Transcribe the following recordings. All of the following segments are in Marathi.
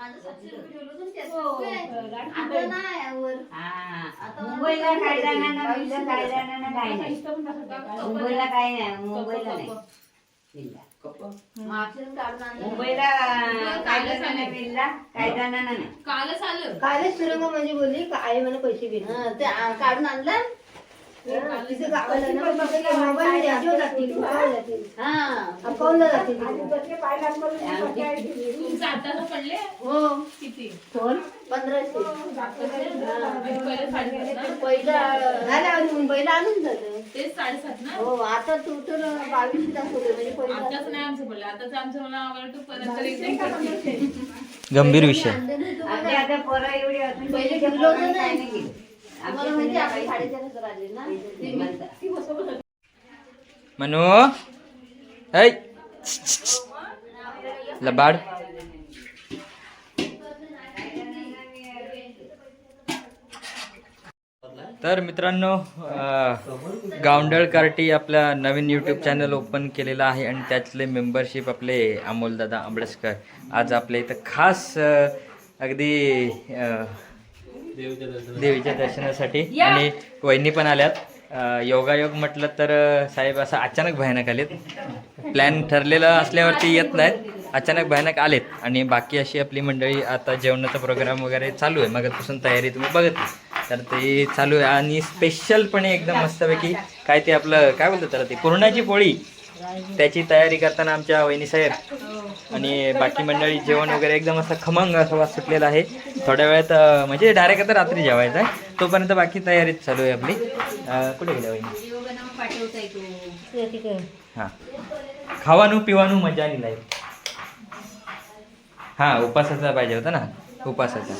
आता. नाही. हा. आता मुंबईला काय जाणार ना बावीसशे मुंबईला काय जाणार ना काय नाही. मुंबईला काय नाही मुंबईला नाही. विल्ला. मग अक्षर काढून आणलं. मुंबईला काय जाणार नाही विल्ला? काय जाणार नाही कालच आलं. कालच सुरंग म्हणजे बोलली का आई मला पैसे घे हं, ते आ- काढून आणलं. तुमचं पडले. हो. किती? फोन पंधराशे. पहिले साडेसात ना? पहिलं झालं आणि मुंबईला आणून झालं. ते साडेसात ना? हो आता तू तर बावीस दाखवते म्हणजे पहिलं नाही आमचं पडलं आताच आमचं मला आवडतं परत तर. गंभीर विषय. आता पोरं एवढी असून पहिले ठेवलं होतं नाही. मनू ऐ लबाड. तर मित्रांनो गावंडळ कार्टी आपला नवीन यूट्यूब चॅनल ओपन केलेला आहे आणि त्यातले मेंबरशिप आपले अमोलदादा आंबडसकर आज आपल्या इथं खास अगदी देवीच्या दर्शनासाठी. आणि वहिनी पण आल्यात. योगायोग म्हटलं तर साहेब असं अचानक भयानक आलेत. प्लॅन ठरलेलं असल्यावरती येत नाहीत. अचानक भयानक आलेत. आणि बाकी अशी आपली मंडळी आता जेवणाचा प्रोग्राम वगैरे चालू आहे. मगापासून तयारी तुम्ही बघितली तर ते चालू आहे. आणि स्पेशलपणे एकदम मस्तपैकी काय ते आपलं काय बोलतात त्याला ते? पुरणाची पोळी. त्याची तयारी करताना आमच्या वहिनी साहेब आणि बाकी मंडळी जेवण वगैरे एकदम असं खमंग असं वास सुटलेला आहे. थोड्या वेळात म्हणजे डायरेक्ट आता रात्री जेवायचं आहे. तोपर्यंत बाकी तयारीच चालू आहे आपली. कुठे गेल्या हां. खावानू पिवानू मजा आणि लाईफ हां उपासाचा पाहिजे होता ना. उपासाचा.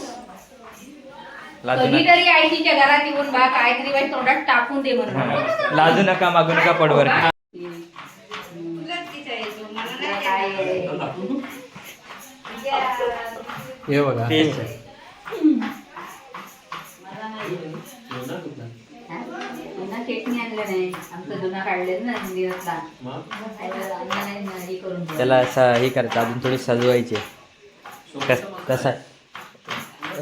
लाजू नका. कधीतरी आईच्या घरात येऊन बा काहीतरी बाई तोंडात टाकून दे म्हणून हां. लाजू नका मागू नका पडवर हे बघा तेच पुन्हा चटणी आणलं नाही आमचं जुना काढले ना दिवसला आणलं नाही ना, हे करून ठेवलं. त्याला असं हे करायचं अजून थोडी सजवायचे. कस कसा?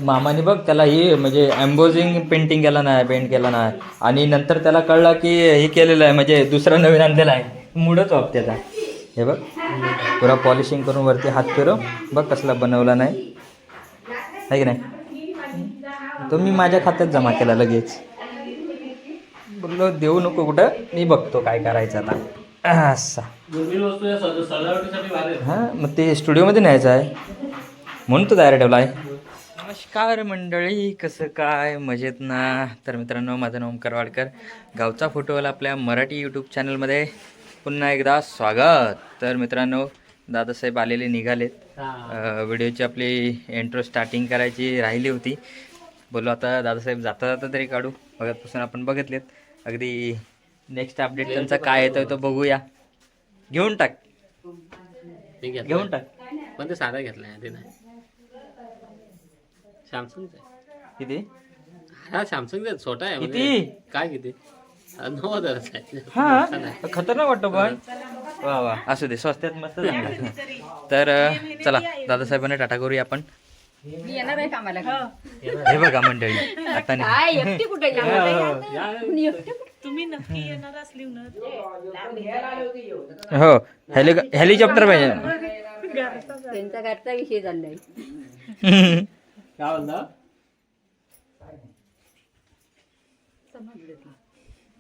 मामाने बघ त्याला हे म्हणजे एम्बोजिंग पेंटिंग केला नाही पेंट केला नाही. आणि नंतर त्याला कळलं की हे केलेलं आहे म्हणजे दुसरं नवीन आणलेलं आहे. मुडच ऑफ त्याचा हे बघ. पुरा पॉलिशिंग करून वरती हात फिरव. बघ कसला बनवला नाही. आहे की नाही? तो मी माझ्या खात्यात जमा केला लगेच. बोललो देऊ नको कुठं? मी बघतो काय करायचं आता. असा. हां मग ते स्टुडिओमध्ये न्यायचं आहे. म्हणून तो तयार ठेवला आहे. नमस्कार मंडळी कसं काय? मजेत ना? तर मित्रांनो माझं नाव ओमकार वाडकर. गावचा फोटोवाला आपल्या मराठी यूट्यूब चॅनलमध्ये पुन्हा एकदा स्वागत. तर मित्रांनो दादासाहेब आलेले निघालेत. व्हिडिओची आपली एंट्रो स्टार्टिंग करायची राहिली होती. बोललो आता दादासाहेब जाता जाता तरी काढू. बघतपासून आपण बघितलेत. अगदी नेक्स्ट अपडेट त्यांचा काय येतोय तो बघूया. घेऊन टाक. घेऊन टाक. पण ते साधा घेतलाय? ते नाही. सॅमसंगचा आहे. किती? हा सॅमसंगचा छोटा आहे. म्हणजे. किती? काय किती? हा, नऊ हजाराचा आहे. हा. खतरनाक वाटतो पण. वा वा. असू दे स्वस्त्यात मस्त चांगलं. तर चला दादासाहेबांना टाटा करूया आपण. मी येणार आहे कामाला हे. बघा मंडळी आता नाही. काय एकटी कुठे हो हेलि हेलिकॉप्टर पाहिजे. त्यांचा घरचा विषय चाललाय काय म्हणता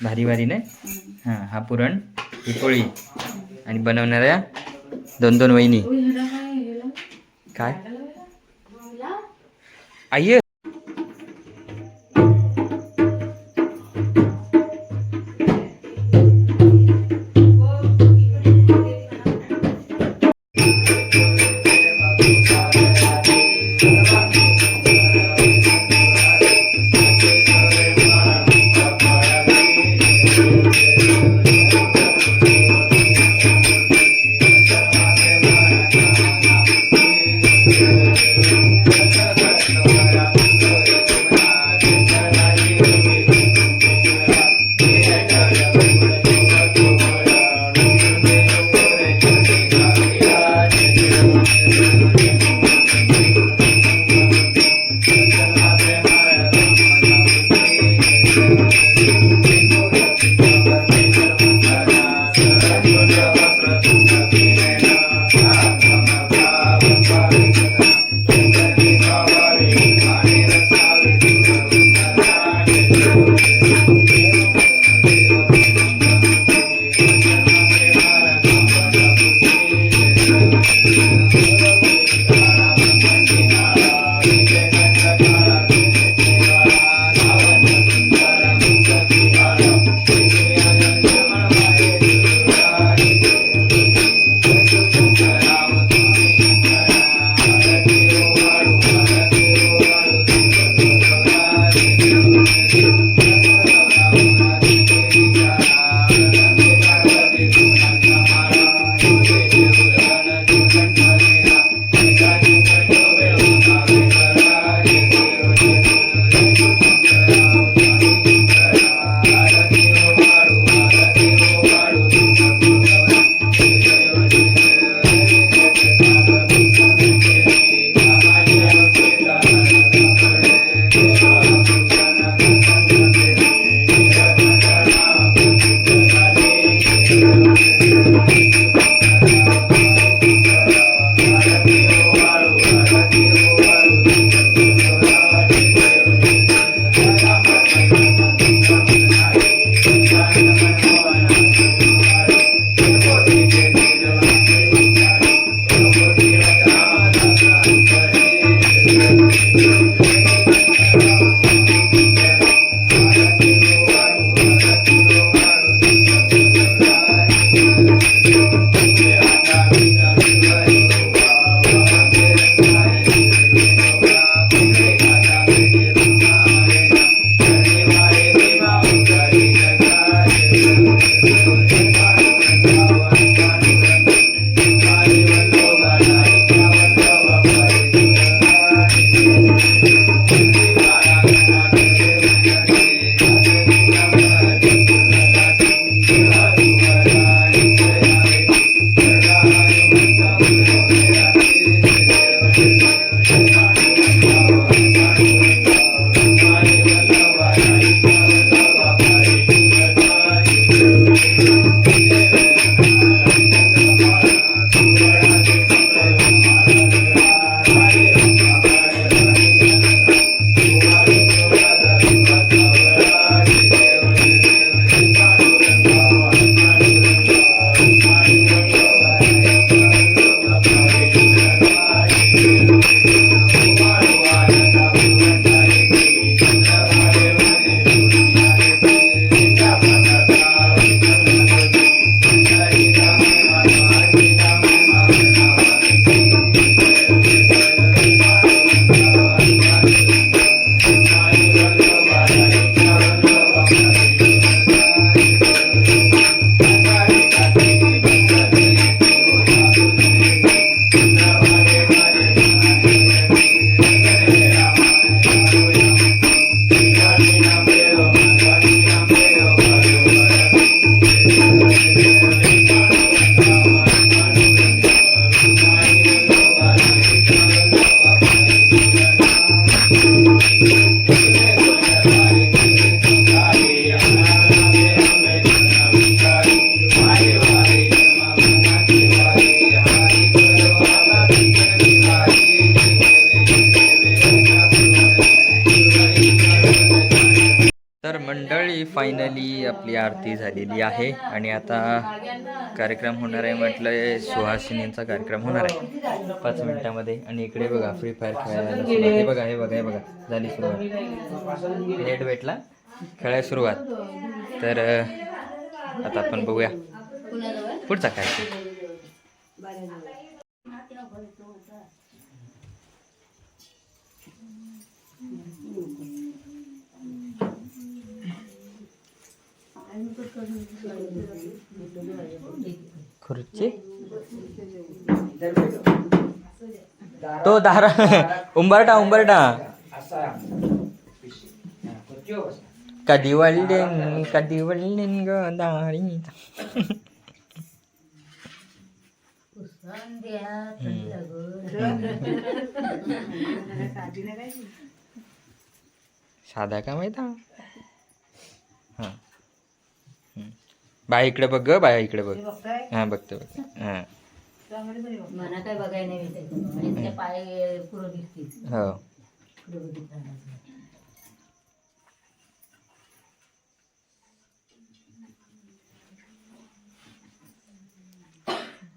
भारी भारी नाही हां हा पुरण ही पोळी आणि बनवणाऱ्या दोन दोन वहिनी काय आई आणि आता कार्यक्रम होणार आहे म्हटलं सुहासिनींचा कार्यक्रम होणार आहे. पाच मिनिटामध्ये. आणि इकडे बघा फ्री फायर खेळायला हे बघा हे बघा हे बघा. झाली सुरुवात. लेट भेटला. खेळायला सुरुवात. तर आता आपण बघूया. पुढचा काय खुर्ची? तो दारा उंबरटा उंबरटा कधी वळलेन ग दारी. साधा का माहीत हा हम्म. बाय इकडे बघ ग बाय इकडे बघ. हा बघतो बघतो. हा. मला काय बघायला नाही भेटायचं आणि त्या पाय पुरं दिसतील हो. पुढं बघितलं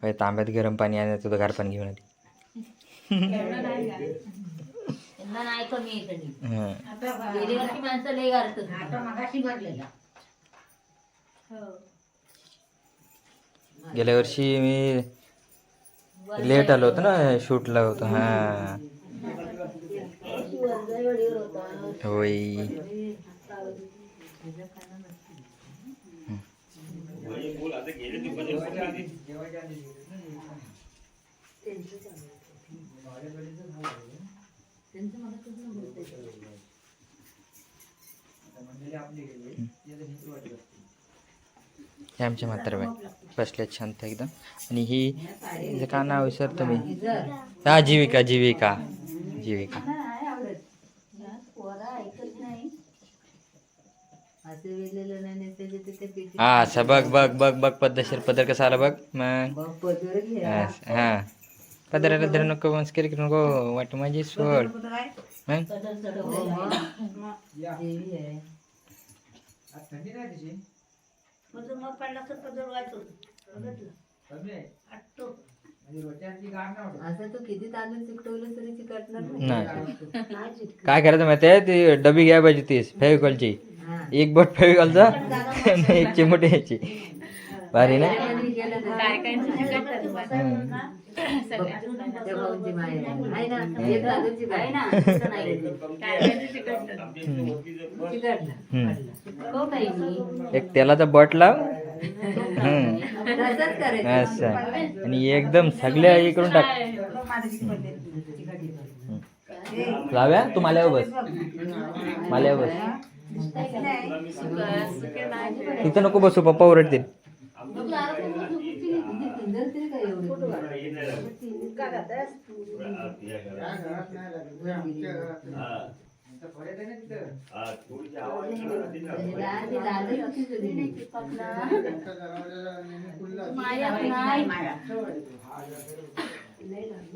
बाई, तांब्यात गरम पाणी आहे तुझं गार पाणी घेऊन आली. त्यांना नाही कमी हा. गेली वर्षी माणसं लय गारत आता मगाशी भरलेला. गेल्या वर्षी मी लेट आलो होतो ना शूटला होतो हा. होय. हे आमच्या म्हातारबाई. बसल्यात शांत एकदम. आणि ही हिचं का नाव विसरतो मी? हा जीविका जीविका. जीविका. हा असं बघ बघ बघ बघ पद्धतशीर पदर कसा आला बघ. मग. हा. पदराला धरू नको मस्करी करू नको. वाट माझी सोड. मग. पदर चढव देवी आहे. असं तू किती तांदूळ चिकटवलं तरी चिकटणार नाही. नाही. चिकटत. काय करायचं माहिती आहे ती डबी घ्यायला पाहिजे तीस फेविकॉलची. हा. एक बोट फेविकॉलचा एक चिमटी याची भारी ना? त्यामध्ये गेलं तर काय काय एक चिकटलं. हम्म. हो तेलाचा बट लाव. असं आणि एकदम सगळ्या इकडून टाक. लाव्या? तू माल्यावर बस. माल्यावर बस. तिथं नको बसू पप्पा ओरडतील इंदर तरी काय एवढं? दादी, दादी होती तुझी.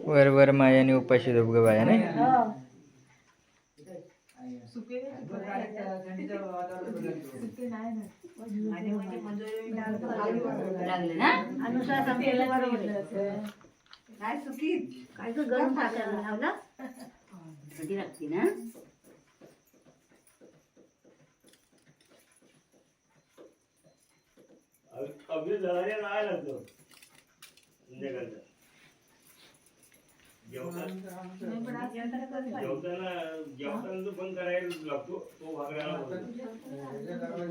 वर वर मायाने उपाशी झोप ग बाया नाही? लागले ना? काय सुकी? काय ग गरम टाकायला लावला कधी? लागते ना नाही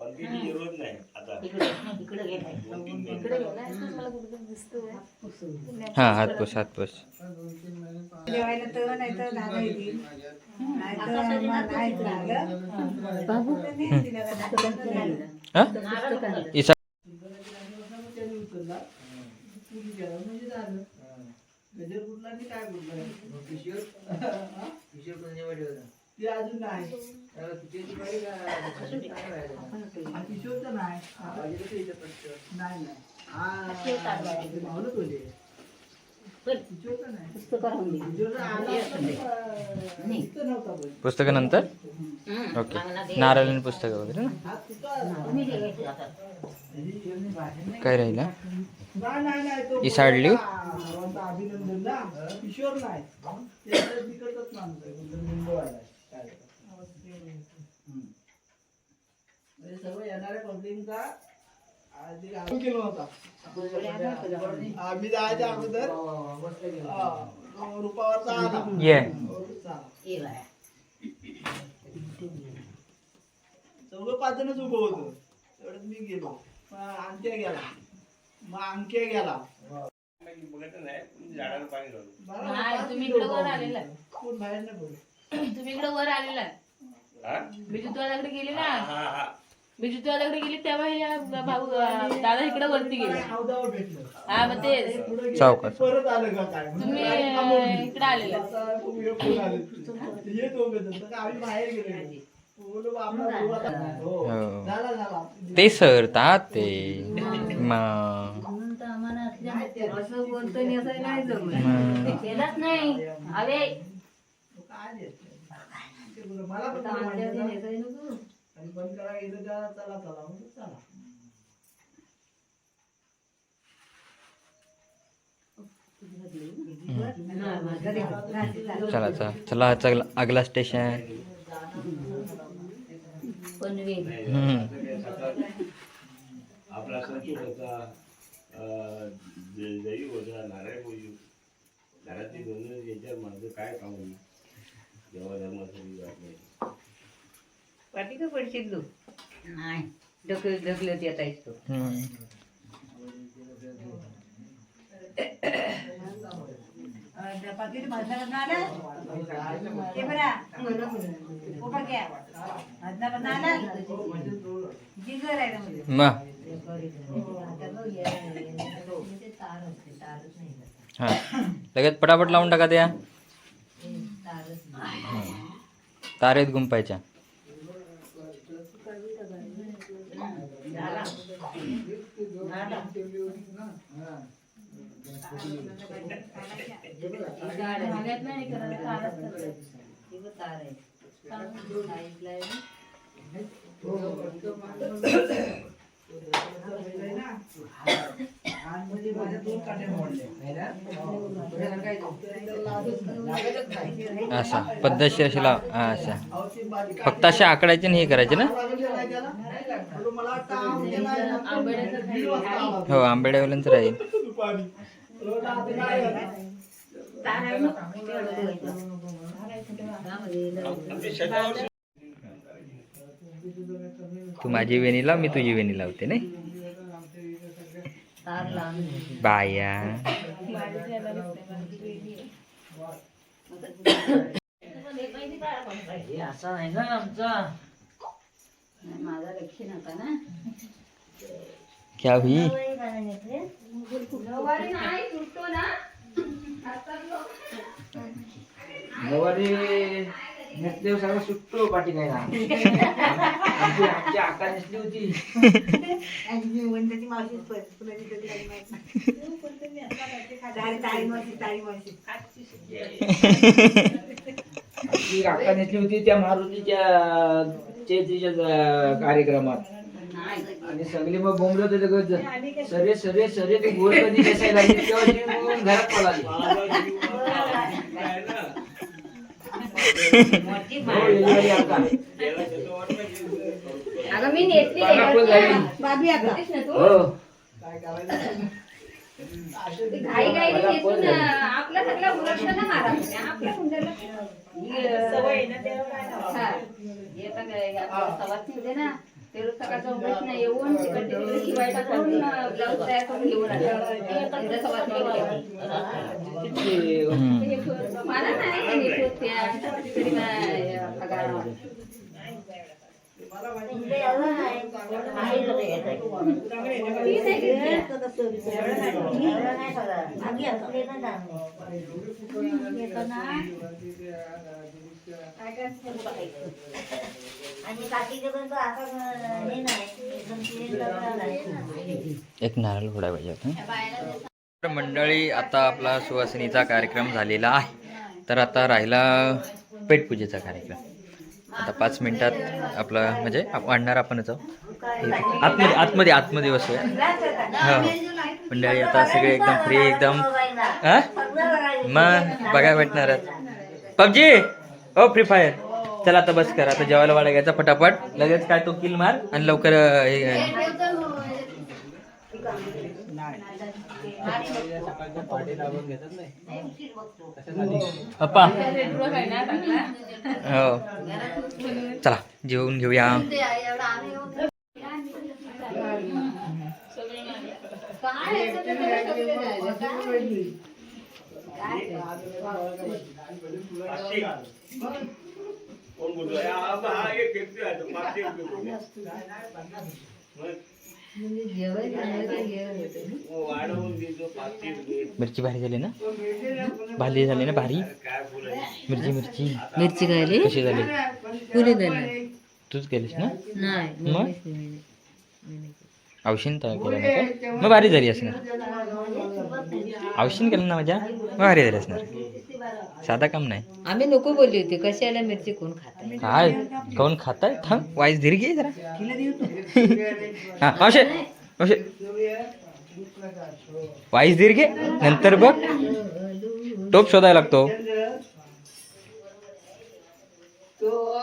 इकडे इकडे गेलाय हा हातपूस हातपूस जेवायला तर नाही तर दादा येतील. नाही तर मग नाहीच लागलं. बाबू तर नाही दिलं का दादा? हा? इसा ते अजून नाही. किशोरचं नाही नाही नाही हा भावलं किशोरचं नाही पुस्तकानंतर. ओके आणि पुस्तकं वगैरे ना? हा. काय राहिला? नाही नाही नाही तो ही अभिनंदन ना किशोर नाही त्याचं तिकडचंच माणूस आहे कोणतं मुंबईवाला आहे. काय हम्म. म्हणजे सगळं येणाऱ्या पब्लिकचा गेलो होता. आम्ही जायच्या अगोदर हा, तो रुपावरचा आला. चौघं पाच जणच उभं होतं. तेवढ्यात मी गेलो. मग अंक्या गेला. मग अंक्या गेला. नाही पाच तुम्ही इकडे वर आलेला. कोण बाहेर नाही बोलत. तुम्ही इकडे वर आलेला. बिजू तू दादाकडे गेली ना. बिजू तू दादाकडे गेली तेव्हा या भाऊ दादा इकडे वरती गेले. हा मग. परत आलं का काय? तुम्ही. इकडे आलेला? हे हो. हो. ते सर तात ते. मा. असं बोलतो आणि असं नाही जमत. मा. केलंच नाही. अरे? ते मला आणि बंद करा गेलं का चला चला म्हणलं चला. चला चला. चला चला अगला स्टेशन. आपला संतोष होता जयी होता नारायण बोलू घरातली दोन याच्यावर माझं काय काम होईल? जेव्हा धर्मासाठी वाटले पाठी का पडशील तू नाही ढकल ढकलत येत आहेस तू. हम्म. पाकिट भाजण्यापासून आला ते बरा पोपट घ्या. भाजण्यापासून आला जिगर आहे ना मध्ये. मा. हा. लगेच पटापट लावून टाका त्या. तारेत गुंपायच्या भागात नाही करत तारच करत. ती पण तार आहे साईडला आहे ना. म्हणजे माझ्या दोन काटे मोडले असा पद्धतशीर अशी लाव अशा. फक्त असे आकडायचे हे करायचे ना? हो आंबेड्यावलंच राहील. ना. तू माझी वेणी लाव मी तुझी वेणी लावते नाही? बाया. नाही, माझा लक्ष नका ना. क्या हुई? गवारी नेसले सगळं सुटतो पाठी काय ना आमची आमची आकार नेसली होती. नेसली होती त्या मारुतीच्या चैत्रीच्या कार्यक्रमात. आणि सगळे मग बोंबले होते ते ग- सरे सरे सरे ते गोड कधी दिसायला लागली तेव्हा ती मग घरात पळाली. अगं मी झाली. बाबी आता. ना हो काय करायचं? घाई आपला सगळा उलटला मारा आपल्या हुंड्याला हा. येता काय आपलं सवासणी होते ना ते रोज सकाळचं उठत नाही येऊन तिकडे तिकडे शिवाय टाकून ब्लाऊज तयार करून घेऊन आले तिकडे सवासणी होते. किती हम्म. मला नाही ते नीट होत त्या. तरी मला पगार एक नारळ फोडा पाहिजे होता. तर मंडळी आता आपला सुवासिनीचा कार्यक्रम झालेला आहे. तर आता राहिला पेटपूजेचा कार्यक्रम. आता पाच मिनिटात आपला म्हणजे आणणार आपणच आहोत. आतमध्ये आतमध्ये आतमध्ये बसूया हो. मंडळी आता सगळे एकदम फ्री एकदम हा मग बघायला भेटणार पबजी! हो फ्री फायर चला आता बस कर. आता जेवायला वाढायचा फटाफट लगेच काय तो किल मार आणि लवकर हे अप्पा. आहे हो. चला जेवून घेऊया. कोण बोलतो हा एक आहे, पाचशे मिरची भारी झाली ना? भारी झाली ना भारी? मिरची मिरची. मिरची खायली? कशी झाली? पुरी झाली. तूच केलीस ना? नाही मग? तर केलं ना? मग भारी झाली असणार औषध केलं ना माझ्या? भारी झाली असणार. साधा काम नाही. आम्ही नको बोलली होती कशाला मिरची कोण खात काय? कोण खाताय? थांब वाईस धीर घे जरा. हा मावशे मावशे. वाईस धीर घे नंतर बघ. टोप शोधायला लागतो. तो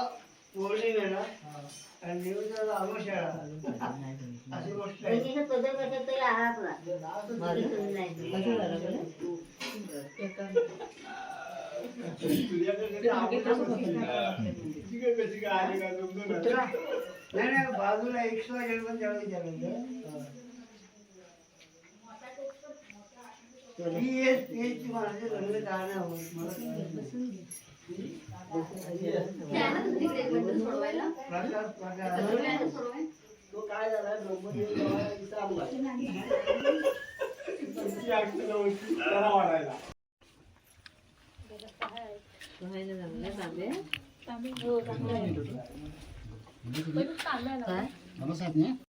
नाही नाही बाजूला एक्स्ट्रा जेवण त्याला विचारायचं ही माणसं लग्न होत मला प्रकार प्रकार तो काय झाला? अक्कल होती, त्याला वाढायला. काय?